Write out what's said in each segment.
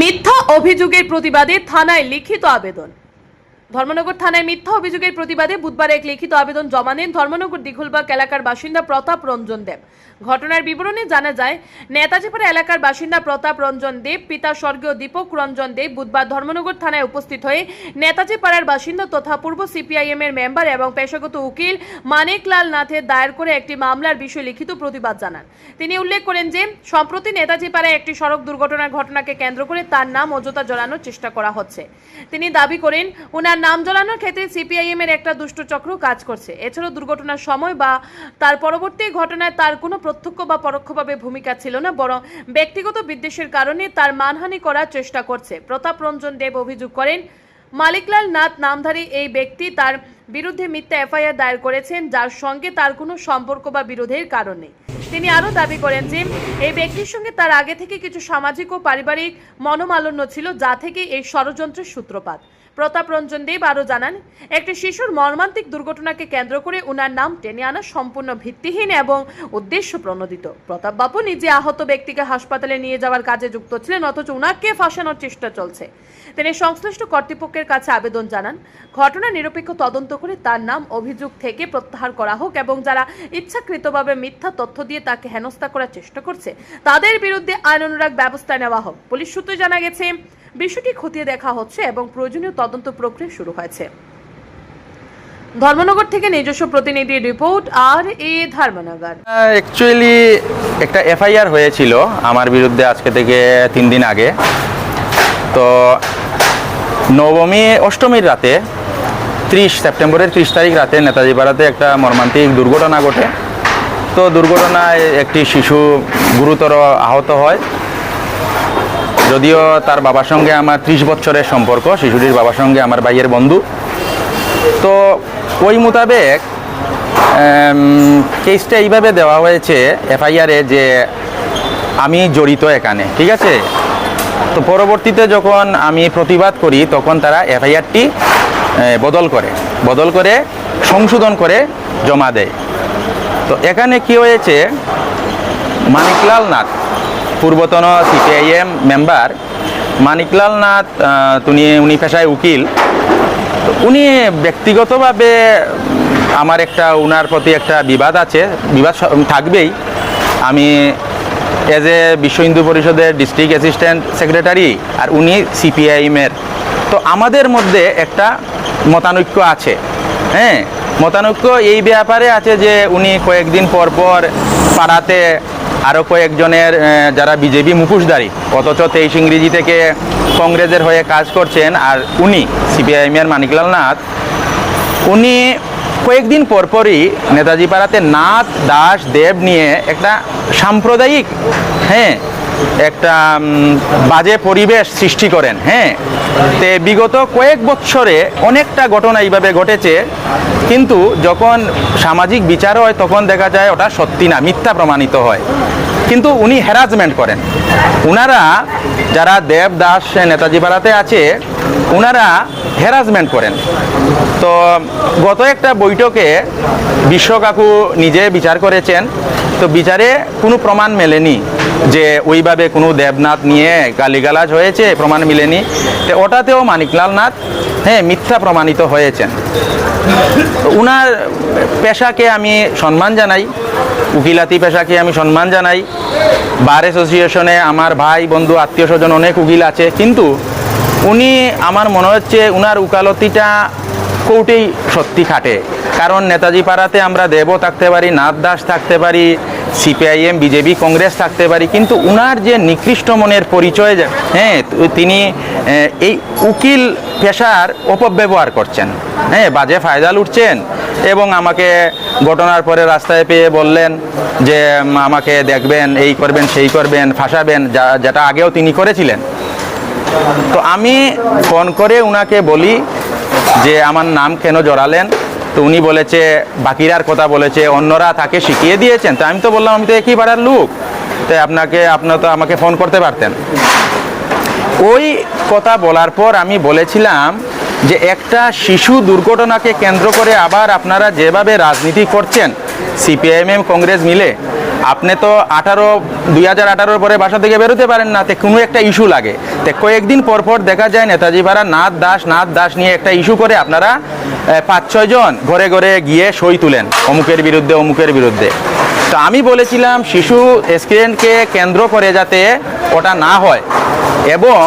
মিথ্যা অভিযোগের প্রতিবাদে থানায় লিখিত আবেদন। ধর্মনগর থানায় মিথ্যা অভিযোগের প্রতিবাদে বুধবার এক লিখিত আবেদন জমা নেন ধর্মনগর দিঘুলবাগ এলাকার বাসিন্দা প্রতাপ রঞ্জন দেব। ঘটনার বিবরণে জানা যায় নেতাজিপাড়া এলাকার বাসিন্দা প্রতাপ রঞ্জন দেব, পিতা স্বর্গীয় দীপক রঞ্জন দেব বুধবার ধর্মনগর থানায় উপস্থিত হয়ে নেতাজি পাড়ার বাসিন্দা তথা পূর্ব সিপিআইএম এর মেম্বার এবং পেশাগত উকিল মানিকলাল নাথের দায়ের করে একটি মামলার বিষয়ে লিখিত প্রতিবাদ জানান। তিনি উল্লেখ করেন যে, সম্প্রতি নেতাজি পাড়ায় একটি সড়ক দুর্ঘটনার ঘটনাকে কেন্দ্র করে তার নাম অযথা জড়ানোর চেষ্টা করা হচ্ছে। তিনি দাবি করেন ওনার নাম জ্বালানোর ক্ষেত্রে সিপিআইএম এর একটা দুষ্ট চক্র কাজ করছে। এছাড়াও দুর্ঘটনার সময় বা তার পরবর্তী ঘটনায় তার কোনো প্রত্যক্ষ বা পরোক্ষভাবে ভূমিকা ছিল না, বরং ব্যক্তিগত বিদ্বেষের কারণে তার মানহানি করার চেষ্টা করছে। প্রতাপ রঞ্জন দেব অভিযোগ করেন, মালিকলাল নাথ নামধারী এই ব্যক্তি তার বিরুদ্ধে মিথ্যা এফআইআর দায়ের করেছেন, যার সঙ্গে তার কোনো সম্পর্ক বা বিরোধের কারণ তিনি আরও দাবি করেন যে, এই ব্যক্তির সঙ্গে তার আগে থেকে কিছু সামাজিক ও পারিবারিক মনোমালিন্য ছিল, যা থেকে এই ষড়যন্ত্রের সূত্রপাত। প্রতাপ রঞ্জন দেব আরও জানান, একটি শিশুর মর্মান্তিক দুর্ঘটনাকে কেন্দ্র করে উনার নাম টেনে আনা সম্পূর্ণ ভিত্তিহীন এবং উদ্দেশ্য প্রণোদিত প্রতাপ বাবু নিজে আহত ব্যক্তিকে হাসপাতালে নিয়ে যাওয়ার কাজে যুক্ত ছিলেন, অথচ উনাকে ফাঁসানোর চেষ্টা চলছে। তিনি সংশ্লিষ্ট কর্তৃপক্ষের কাছে আবেদন জানান, ঘটনা নিরপেক্ষ তদন্ত করে তার নাম অভিযোগ থেকে প্রত্যাহার করা হোক এবং যারা ইচ্ছাকৃতভাবে মিথ্যা তথ্য দিয়ে তাকে হেনস্থা করার চেষ্টা করছে, তাদের বিরুদ্ধে আইন অনুরাগ ব্যবস্থা নেওয়া হোক। পুলিশ সূত্রে জানা গেছে, বিষয়টি খতিয়ে দেখা হচ্ছে এবং প্রয়োজনীয় তদন্ত প্রক্রিয়া শুরু হয়েছে। ধর্মনগর থেকে নিজস্ব প্রতিনিধি রিপোর্ট, আর এ ধর্মনগর। অ্যাকচুয়ালি একটা এফআইআর হয়েছিল আমার বিরুদ্ধে আজকে থেকে তিন দিন আগে। তো নবমী অষ্টমীর রাতে ত্রিশ সেপ্টেম্বরের ত্রিশ তারিখ রাতে নেতাজি পাড়াতে একটা মর্মান্তিক দুর্ঘটনা ঘটে। তো দুর্ঘটনায় একটি শিশু গুরুতর আহত হয়। যদিও তার বাবার সঙ্গে আমার ত্রিশ বছরের সম্পর্ক, শিশুটির বাবার সঙ্গে আমার ভাইয়ের বন্ধু। তো ওই মোতাবেক কেসটা এইভাবে দেওয়া হয়েছে এফআইআরে যে আমি জড়িত এখানে, ঠিক আছে? তো পরবর্তীতে যখন আমি প্রতিবাদ করি, তখন তারা এফআইআরটি বদল করে বদল করে সংশোধন করে জমা দেয়। তো এখানে কি হয়েছে? মানিকলাল নাথ, পূর্বতন সিপিআইএম মেম্বার, মানিকলাল নাথ তিনি উনি পেশায় উকিল। তো উনি ব্যক্তিগতভাবে আমার একটা, উনার প্রতি একটা বিবাদ আছে, বিবাদ থাকবেই। আমি এজ এ বিশ্ব হিন্দু পরিষদের ডিস্ট্রিক্ট অ্যাসিস্ট্যান্ট সেক্রেটারি আর উনি সিপিআইএমের তো আমাদের মধ্যে একটা মতানৈক্য আছে। হ্যাঁ মতানৈক্য এই ব্যাপারে আছে যে উনি কয়েকদিন পর পর পাড়াতে আরও কয়েকজনের যারা বিজেপি মুখোশধারী, অথচ তেইশ ইংরেজি থেকে কংগ্রেসের হয়ে কাজ করছেন আর উনি সিপিআইএমের মানিকলাল নাথ, উনি কয়েকদিন পরপরই নেতাজি পাড়াতে নাথ, দাস, দেব নিয়ে একটা সাম্প্রদায়িক হ্যাঁ একটা বাজে পরিবেশ সৃষ্টি করেন হ্যাঁ? তে বিগত কয়েক বছরে অনেকটা ঘটনা এইভাবে ঘটেছে, কিন্তু যখন সামাজিক বিচার হয়, তখন দেখা যায় ওটা সত্যি না, মিথ্যা প্রমাণিত হয়। কিন্তু উনি হ্যারাসমেন্ট করেন। উনারা যারা দেব দাস নেতাজি পাড়াতে আছে, উনারা হ্যারাসমেন্ট করেন। তো গত একটা বৈঠকে বিশ্ব কাকু নিজে বিচার করেছেন তো বিচারে কোনো প্রমাণ মেলেনি যে ওইভাবে কোনো দেবনাথ নিয়ে গালিগালাজ হয়েছে প্রমাণ মিলেনি। তো ওটাতেও মানিকলাল নাথ হ্যাঁ মিথ্যা প্রমাণিত হয়েছেন। উনার পেশাকে আমি সম্মান জানাই উকিলাতি পেশাকে আমি সম্মান জানাই। বার অ্যাসোসিয়েশনে আমার ভাই, বন্ধু, আত্মীয় স্বজন অনেক উকিল আছে, কিন্তু উনি, আমার মনে হচ্ছে, উনার উকালতিটা কোর্টেই সত্যি খাটে। কারণ নেতাজি পাড়াতে আমরা দেবও থাকতে পারি, নাথ দাস থাকতে পারি, সিপিআইএম, বিজেপি, কংগ্রেস থাকতে পারি, কিন্তু উনার যে নিকৃষ্ট মনের পরিচয় হ্যাঁ তিনি এই উকিল পেশার অপব্যবহার করছেন। হ্যাঁ বাজে ফায়দা লুটছেন এবং আমাকে ঘটনার পরে রাস্তায় পেয়ে বললেন যে আমাকে দেখবেন, এই করবেন, সেই করবেন, ফাঁসাবেন, যা, যেটা আগেও তিনি করেছিলেন। তো আমি ফোন করে উনাকে বলি যে, আমার নাম কেন জড়ালেন? তো উনি বলেছে বাকিরার কথা বলেছে, অন্যরা তাকে শিখিয়ে দিয়েছেন। তো আমি তো বললাম, আমি তো একই পাড়ার লোক। তো আপনাকে, আপনার তো আমাকে ফোন করতে পারতেন। ওই কথা বলার পর আমি বলেছিলাম যে, একটা শিশু দুর্ঘটনাকে কেন্দ্র করে আবার আপনারা যেভাবে রাজনীতি করছেন, সিপিআইএম, কংগ্রেস মিলে আপনি তো আঠারো, দুই হাজার আঠারোর পরে বাসা থেকে বেরোতে পারেন না, তে কোনো একটা ইস্যু লাগে। তো কয়েকদিন পর পর দেখা যায় নেতাজি পাড়া নাথ দাস নাথ দাস নিয়ে একটা ইস্যু করে আপনারা পাঁচ, ছয় জন ঘরে ঘরে গিয়ে সই তুলেন, অমুকের বিরুদ্ধে অমুকের বিরুদ্ধে। তো আমি বলেছিলাম, শিশু স্ক্রিনকে কেন্দ্র করে যাতে ওটা না হয়। এবং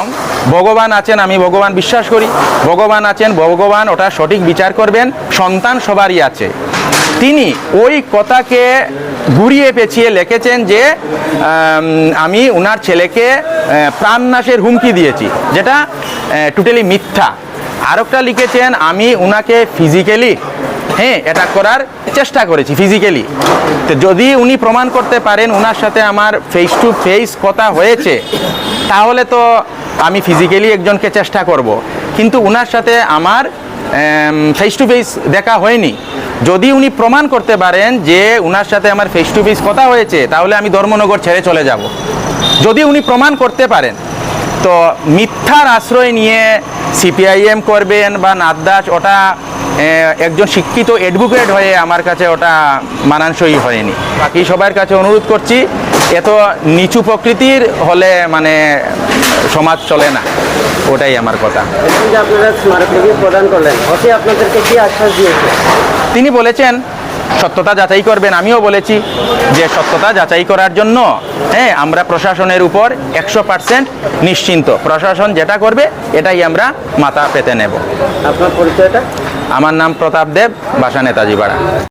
ভগবান আছেন, আমি ভগবান বিশ্বাস করি। ভগবান আছেন, ভগবান ওটা সঠিক বিচার করবেন, সন্তান সবারই আছে। তিনি ওই কথাকে ঘুরিয়ে পেঁচিয়ে লিখেছেন যে, আমি ওনার ছেলেকে প্রাণনাশের হুমকি দিয়েছি, যেটা টোটালি মিথ্যা। আরেকটা লিখেছেন, আমি ওনাকে ফিজিক্যালি হ্যাঁ অ্যাটাক করার চেষ্টা করেছি ফিজিক্যালি তো যদি উনি প্রমাণ করতে পারেন ওনার সাথে আমার ফেস টু ফেস কথা হয়েছে, তাহলে তো আমি ফিজিক্যালি একজনকে চেষ্টা করব। কিন্তু ওনার সাথে আমার ফেস টু ফেস দেখা হয়নি। যদি উনি প্রমাণ করতে পারেন যে উনার সাথে আমার ফেস টু ফেস কথা হয়েছে, তাহলে আমি ধর্মনগর ছেড়ে চলে যাব। যদি উনি প্রমাণ করতে পারেন, তো মিথ্যার আশ্রয় নিয়ে সিপিআইএম করবেন বা নাদ্দাস ওটা একজন শিক্ষিত অ্যাডভোকেট হয়ে আমার কাছে ওটা মানানসই হয়নি। বাকি সবার কাছে অনুরোধ করছি এত নিচু প্রকৃতির হলে মানে সমাজ চলে না ওটাই আমার কথা। আপনারা প্রদান করলেন আপনাদেরকে কি আশ্বাস দিয়েছে তিনি বলেছেন সত্যতা যাচাই করবেন আমিও বলেছি যে সত্যতা যাচাই করার জন্য হ্যাঁ আমরা প্রশাসনের উপর একশো পার্সেন্ট নিশ্চিন্ত। প্রশাসন যেটা করবে এটাই আমরা মাথা পেতে নেব। আপনার পরিচয়টা? আমার নাম প্রতাপ দেব বাসা নেতাজি পাড়া